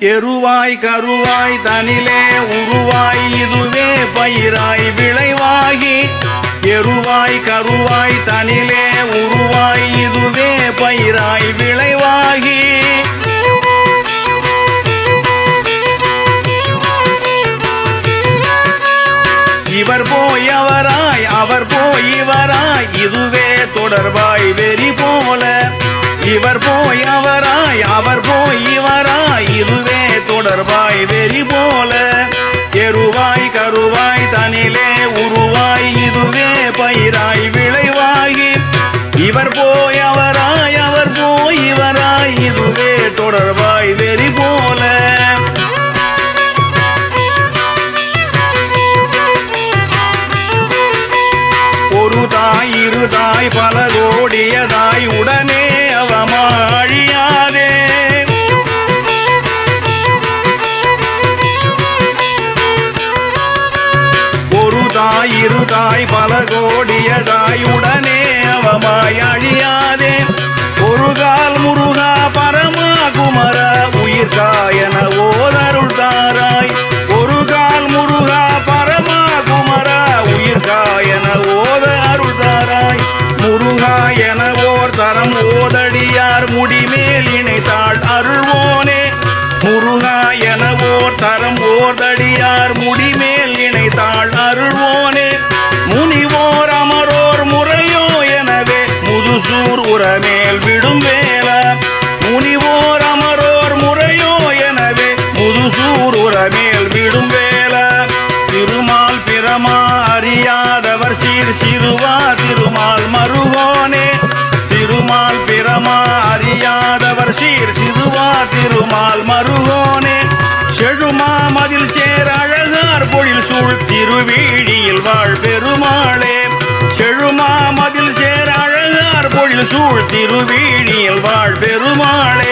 எருவாய் கருவாய் தனிலே உருவாய் இதுவே பயிராய் விளைவாகி. எருவாய் கருவாய் தனிலே உருவாய் இதுவே பயிராய் விளைவாகி. இவர் போய் அவராய் அவர் போய் இவராய் இதுவே தொடர்பாய் வெறி போல. இவர் போய் அவராய் அவர் போய் இவராய் இதுவே கருவாய் வெறி போல எருவாய் கருவாய் தனிலே உருவாய் இதுவே பயிராய் விளைவாகி. இவர் போய் அவராய் அவர் போய் இவராய் இதுவே தொடர்பாய் வெறி போல. ஒரு தாய் இரு தாய் பல கோடியதாய் உடனே அவமாள் இருதாய் பல கோடியதாய் உடனே அவமாய் அழியாதே. ஒரு முருகா பரமா குமர உயிர்காயன ஓதருள் தாராய். ஒரு முருகா பரமா குமர உயிர்காயன ஓத அருள் தாராய். முருகா என ஓர் தரம் ஓதடியார் முடிமேல் இணைத்தாள் அருள்வோனே. முருகா என ஓர் தரம் ஓதடியார் முடிமேல் இணைத்தாள் அருள்வோ முதுசூர் உரமேல் விடும் வேல முனிவோர் அமரோர் முறையோ எனவே முதுசூர் உரமேல் விடும் வேல திருமால் பிரமா அறியாதவர் சீர் சிறுவா திருமால் மருகோனே திருமால் பிரமா அறியாதவர் சீர் சிறுவா திருமால் மருகோனே செழுமா மதில் சேர் அழகார் பொழில் சூழ் திருவீழியில் வாழ் பெருமாளே. பெருமாளே.